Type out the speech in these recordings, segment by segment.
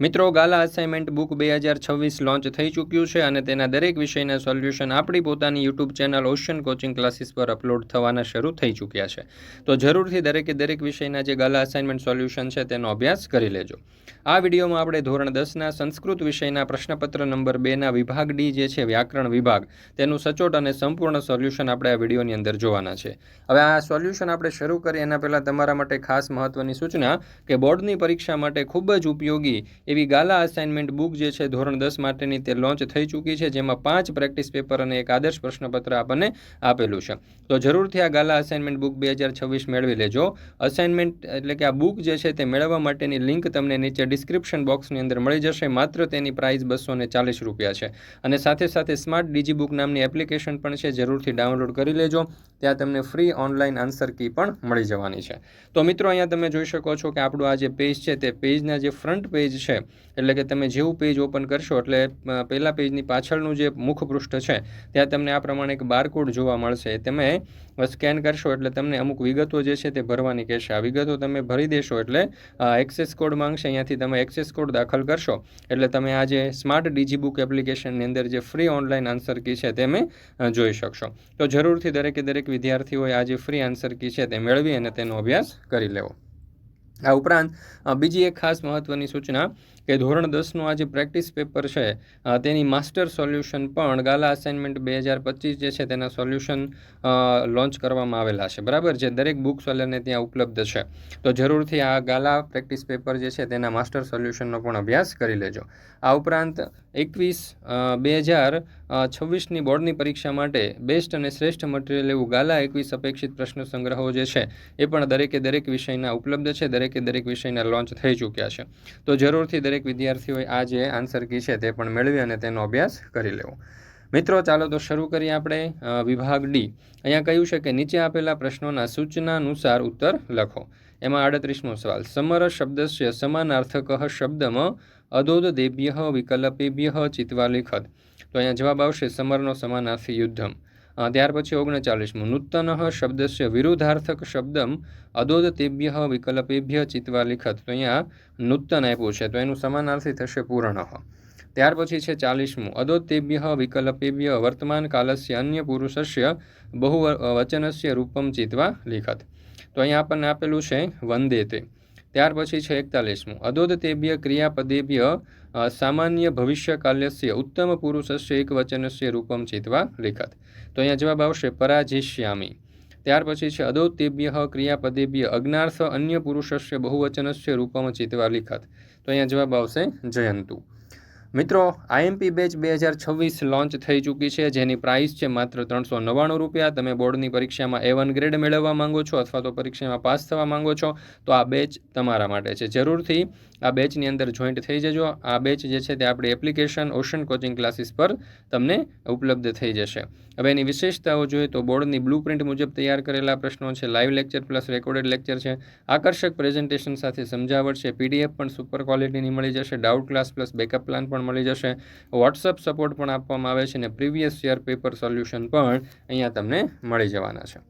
મિત્રો, ગાલા assignment book બે હજાર છવ્વીસ લોન્ચ થઈ ચૂક્યું છે અને તેના દરેક વિષયના સોલ્યુશન આપણી પોતાની YouTube channel ocean coaching classes પર અપલોડ થવાના શરૂ થઈ ચૂક્યા છે. તો જરૂરથી દરેકે દરેક વિષયના જે ગાલા અસાઇનમેન્ટ સોલ્યુશન છે તેનો અભ્યાસ કરી લેજો. આ વિડીયોમાં આપણે ધોરણ દસના સંસ્કૃત વિષયના પ્રશ્નપત્ર નંબર બેના વિભાગ ડી જે છે, વ્યાકરણ વિભાગ, તેનું સચોટ અને સંપૂર્ણ સોલ્યુશન આપણે આ વિડીયોની અંદર જોવાના છે. હવે આ સોલ્યુશન આપણે શરૂ કરીએ એના પહેલાં તમારા માટે ખાસ મહત્ત્વની સૂચના કે બોર્ડની પરીક્ષા માટે ખૂબ જ ઉપયોગી એવી ગાલા અસાઇનમેન્ટ બુક જે છે ધોરણ દસ માટેની તે લોન્ચ થઈ ચૂકી છે, જેમાં પાંચ પ્રેક્ટિસ પેપર અને એક આદર્શ પ્રશ્નપત્ર આપણને આપેલું છે. તો જરૂરથી આ ગાલા અસાઇનમેન્ટ બુક બે હજાર છવ્વીસ મેળવી લેજો. અસાઇનમેન્ટ એટલે કે આ બુક જે છે તે મેળવવા માટેની લિંક તમને નીચે ડિસ્ક્રિપ્શન બોક્સની અંદર મળી જશે. માત્ર તેની પ્રાઇસ બસો ચાલીસ રૂપિયા છે. અને સાથે સાથે સ્માર્ટ ડીજી બુક નામની એપ્લિકેશન પણ છે. જરૂરથી ડાઉનલોડ કરી લેજો. ત્યાં તમને ફ્રી ઓનલાઈન આન્સર કી પણ મળી જવાની છે. તો મિત્રો, અહીંયા તમે જોઈ શકો છો કે આપણું આ જે પેજ છે તે પેજના જે ફ્રન્ટ પેજ છે, એટલે કે તમે જેવું પેજ ઓપન કરશો, એટલે પહેલા પેજની પાછળનું જે મુખપૃષ્ઠ છે, ત્યાં તમને આ પ્રમાણે એક બારકોડ જોવા મળશે. તમે સ્કેન કરશો એટલે તમને અમુક વિગતો જે છે તે ભરવાની કહેશે. આ વિગતો તમે ભરી દેશો એટલે એક્સેસ કોડ માંગશે, અહીંયાથી તમે એક્સેસ કોડ દાખલ કરશો. એટલે તમે આ જે સ્માર્ટ ડીજી બુક એપ્લિકેશનની અંદર જે ફ્રી ઓનલાઈન આન્સર કી છે તે જોઈ શકશો. તો જરૂરથી દરેકે દરેક વિદ્યાર્થીઓએ આ જે ફ્રી આન્સર કી છે તે મેળવી અને તેનો અભ્યાસ કરી લેવો. આ ઉપરાંત બીજી એક ખાસ મહત્ત્વની સૂચના કે ધોરણ દસનું આ જે પ્રેક્ટિસ પેપર છે તેની માસ્ટર સોલ્યુશન પણ ગાલા અસાઇનમેન્ટ બે હજાર પચીસ જે છે તેના સોલ્યુશન લોન્ચ કરવામાં આવેલા છે. બરાબર જે દરેક બુક સોલરને ત્યાં ઉપલબ્ધ છે. તો જરૂરથી આ ગાલા પ્રેક્ટિસ પેપર જે છે તેના માસ્ટર સોલ્યુશનનો પણ અભ્યાસ કરી લેજો. આ ઉપરાંત, એકવીસ બે હજાર છવ્વીસની બોર્ડની પરીક્ષા માટે બેસ્ટ અને શ્રેષ્ઠ મટીરિયલ એવું ગાલા એકવીસ અપેક્ષિત પ્રશ્ન સંગ્રહો જે છે, એ પણ દરેકે દરેક વિષયના ઉપલબ્ધ છે, દરેકે દરેક વિષયના લોન્ચ થઈ ચૂક્યા છે. તો જરૂરથી દરેક વિદ્યાર્થીઓએ આ જે આન્સર કી છે તે પણ મેળવી અને તેનો અભ્યાસ કરી લેવો. મિત્રો, ચાલો તો શરૂ કરીએ આપણે વિભાગ ડી અહીંયા કહ્યું છે કે નીચે આપેલા પ્રશ્નોના સૂચના અનુસાર ઉત્તર લખો. એમાં આડત્રીસમો સવાલ. સમર શબ્દસ્ય સમાનાર્થક શબ્દમ અદોદદેભ્ય વિકલ્પેભ્ય ચિત્વા લિખત તો અહીંયા જવાબ આવશે સમરનો સમાનાર્થી યુદ્ધમ. ત્યાર પછી ઓગણચાલીસમું. નૂતન શબ્દસ્ય વિરુદ્ધાર્થક શબ્દમ અદોદતેભ્ય વિકલ્પેભ્ય ચિત્વા લિખત તો અહીંયા નૂતન આપ્યું છે. તો એનું સમાનાર્થી થશે પૂર્ણ. ત્યાર પછી છે ચાલીસમું. અદોતેભ્ય વિકલ્પેભ્ય વર્તમાન કાલસ્ય અન્ય પુરુષસ્ય બહુ વચનસ્ય રૂપમ ચિત્વા લિખત તો અહીંયા આપણને આપેલું છે વંદે તે. ત્યાર પછી છે એકતાલીસમું. અદોદતેભ્ય ક્રિયાપદેભ્ય સામાન્ય ભવિષ્યકાલ્યસ્ય, ઉત્તમ પુરુષસ્ય, એકવચનસ્ય રૂપમ ચિત્વા લિખત. તો અહીંયા જવાબ આવશે પરાજિષ્યામી ત્યાર પછી છે અદોતેભ્ય ક્રિયાપદેભ્ય, અજ્ઞાર્થ અન્ય પુરુષસ્ય, બહુવચનસ્ય રૂપમ ચિત્વા લિખત. તો અહીંયા જવાબ આવશે જયંતુ. મિત્રો આઈએમપી બેચ બે હજાર છવ્વીસ લોન્ચ થઈ ચૂકી છે. જેની પ્રાઇસ છે માત્ર ત્રણસો નવ્વાણું રૂપિયા. તમે બોર્ડની પરીક્ષામાં એ વન ગ્રેડ મેળવવા માંગો છો અથવા તો પરીક્ષામાં પાસ થવા માંગો છો, તો આ બેચ તમારા માટે છે. જરૂરથી આ બેચની અંદર જોઈન્ટ થઈ જજો. આ બેચ જે છે તે આપણી એપ્લિકેશન ઓશન કોચિંગ ક્લાસીસ પર તમને ઉપલબ્ધ થઈ જશે. હવે એની વિશેષતાઓ જોઈએ તો બોર્ડની બ્લુ પ્રિન્ટ મુજબ તૈયાર કરેલા પ્રશ્નો છે live lecture plus recorded lecture છે, આકર્ષક પ્રેઝન્ટેશન સાથે સમજાવટ છે પીડીએફ પણ સુપર ક્વોલિટીની મળી જશે doubt class plus backup plan પણ મળી જશે. વોટ્સઅપ સપોર્ટ પણ આપવામાં આવે છે અને પ્રીવિયસ યર પેપર સોલ્યુશન પણ અહીંયા તમને મળી જવાના છે.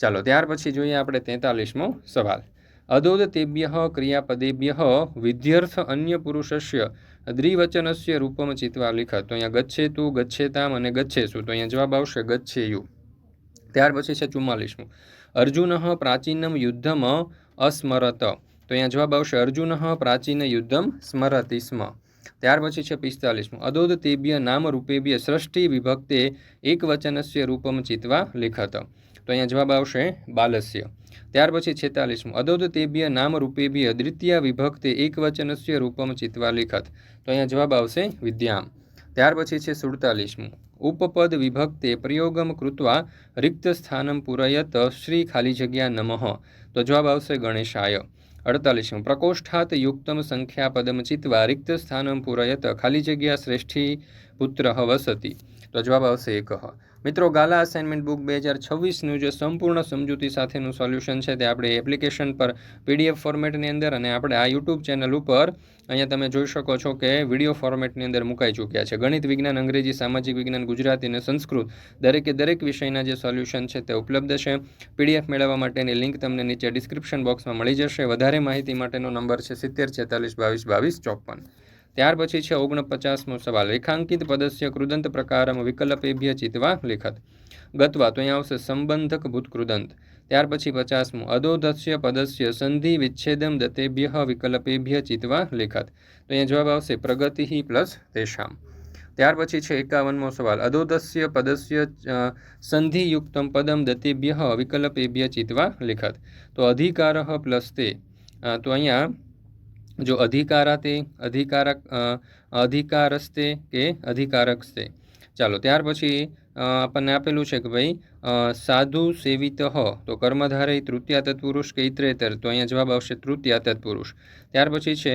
ચાલો, ત્યાર પછી જોઈએ આપણે તેતાલીસમો સવાલ. અદોદ તેભ્ય ક્રિયાપદેભ્ય વિધ્યર્થ અન્ય પુરુષસ્ય દ્વિવચનસ્ય રૂપમ ચિત્વા લિખત. તો અહીંયા ગચ્છેતુ, ગચ્છેતામ અને ગચ્છેસુ. તો અહીંયા જવાબ આવશે ગચ્છેયુ. ત્યાર પછી છે ચુમ્માલીસમું. અર્જુન પ્રાચીનમ યુદ્ધમ અસ્મરત. તો અહીંયા જવાબ આવશે અર્જુન પ્રાચીન યુદ્ધમ સ્મરતિ સ્મ ત્યાર પછી છે પિસ્તાલીસમું. અદોદ તેભ્ય નામ રૂપેભ્ય સૃષ્ટિ વિભક્તે એકવચનસ્ય રૂપમ ચિત્વા લિખત. તો અહીંયા જવાબ આવશે બાલસ્ય. ત્યાર પછી છેતાલીસમું. અદોદ તેભ્ય નામ રૂપેભ્ય દ્વિતીય વિભક્તે એકવચનસ્ય રૂપમ ચિત્વા લિખત. તો અહીંયા જવાબ આવશે વિદ્યામ. ત્યાર પછી છે સુડતાલીસમું. ઉપપદ વિભક્તે પ્રયોગમ કૃત્વા રિક્ત સ્થાનમ પૂરયત શ્રી ખાલી જગ્યા નમઃ. તો જવાબ આવશે ગણેશાય. અડતાલીસમું. પ્રકોષ્ઠાત યુક્તમ સંખ્યાપદમ ચિત્વા રિક્ત સ્થાનમ પૂરયત. ખાલી જગ્યા શ્રેષ્ઠી પુત્ર વસતિ. તો જવાબ આવશે એક મિત્રો, ગાલા અસાઇનમેન્ટ બુક બે હજાર છવ્વીસનું જે સંપૂર્ણ સમજૂતી સાથેનું સોલ્યુશન છે તે આપણે એપ્લિકેશન પર પીડીએફ ફોર્મેટની અંદર અને આપણે આ યુટ્યુબ ચેનલ ઉપર અહીંયા તમે જોઈ શકો છો કે વીડિયો ફોર્મેટની અંદર મુકાઈ ચૂક્યા છે. ગણિત વિજ્ઞાન, અંગ્રેજી, સામાજિક વિજ્ઞાન, ગુજરાતી અને સંસ્કૃત દરેકે દરેક વિષયના જે સોલ્યુશન છે તે ઉપલબ્ધ છે. પીડીએફ મેળવવા માટેની લિંક તમને નીચે ડિસ્ક્રિપ્શન બોક્સમાં મળી જશે. વધારે માહિતી માટેનો નંબર છે સિત્તેર છેતાલીસ બાવીસ બાવીસ ચોપન. ત્યાર પછી છે ઓગણપચાસમો સવાલ. રેખાંકિત પદસ્ય કૃદંત પ્રકારમ વિકલ્પેભ્ય ચિતવા લિખત. ગતવા તો અહીંયા આવશે સંબંધક ભૂત કૃદંત ત્યાર પછી પચાસમું. અધોધસ્ય પદસ્ય સંધિ વિચ્છેદમ દતેભ્ય વિકલ્પેભ્ય ચિતવા લિખત. તો અહીંયા જવાબ આવશે પ્રગતિ પ્લસ તેશામ ત્યાર પછી છે એકાવનમો સવાલ. અધોદસ્ય પદસ્ય સંધિયુક્તમ પદમ દતેભ્ય વિકલ્પેભ્ય ચિતવા લિખત. તો અધિકાર પ્લસ તે. તો અહીંયા જો અધિકારાતે અધિકારક અધિકારસ્તે કે અધિકારકસ્તે ચાલો ત્યાર પછી આપણને આપેલું છે કે ભાઈ સાધુ સેવિત તો કર્મધારય તૃતીયા તત્પુરુષ કે ઇતરેતર તો અહીંયા જવાબ આવશે તૃતીયા તત્પુરુષ ત્યાર પછી છે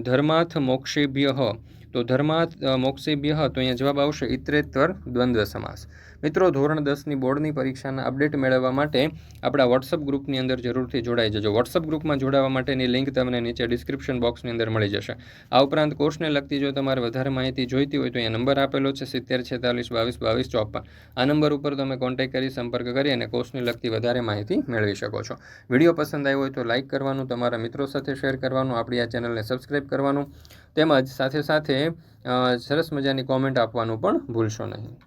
ધર્માર્થ મોક્ષેભ્ય તો ધર્માર્થ મોક્ષેભ્ય તો અહીંયા જવાબ આવશે ઇતરેતર દ્વંદ્વ સમાસ મિત્રો, ધોરણ દસની બોર્ડની પરીક્ષાના અપડેટ મેળવવા માટે આપણા વોટ્સઅપ ગ્રુપની અંદર જરૂરથી જોડાઈ જજો. વોટ્સઅપ ગ્રુપમાં જોડાવા માટેની લિંક તમને નીચે ડિસ્ક્રિપ્શન બોક્સની અંદર મળી જશે. આ ઉપરાંત કોર્સને લગતી જો તમારે વધારે માહિતી જોઈતી હોય તો અહીંયા નંબર આપેલો છે, સિત્તેર, છેતાલીસ, બાવીસ બાવીસ, ચોપન. આ નંબર ઉપર તમે કોન્ટેક્ટ કરી, સંપર્ક કરી અને કોર્સને લગતી વધારે માહિતી મેળવી શકો છો. વીડિયો પસંદ આવ્યો હોય તો લાઇક કરવાનું, તમારા મિત્રો સાથે શેર કરવાનું, આપણી આ ચેનલને સબસ્ક્રાઈબ કરવાનું. તેમજ સાથે સાથે સરસ મજાની કોમેન્ટ આપવાનું પણ ભૂલશો નહીં.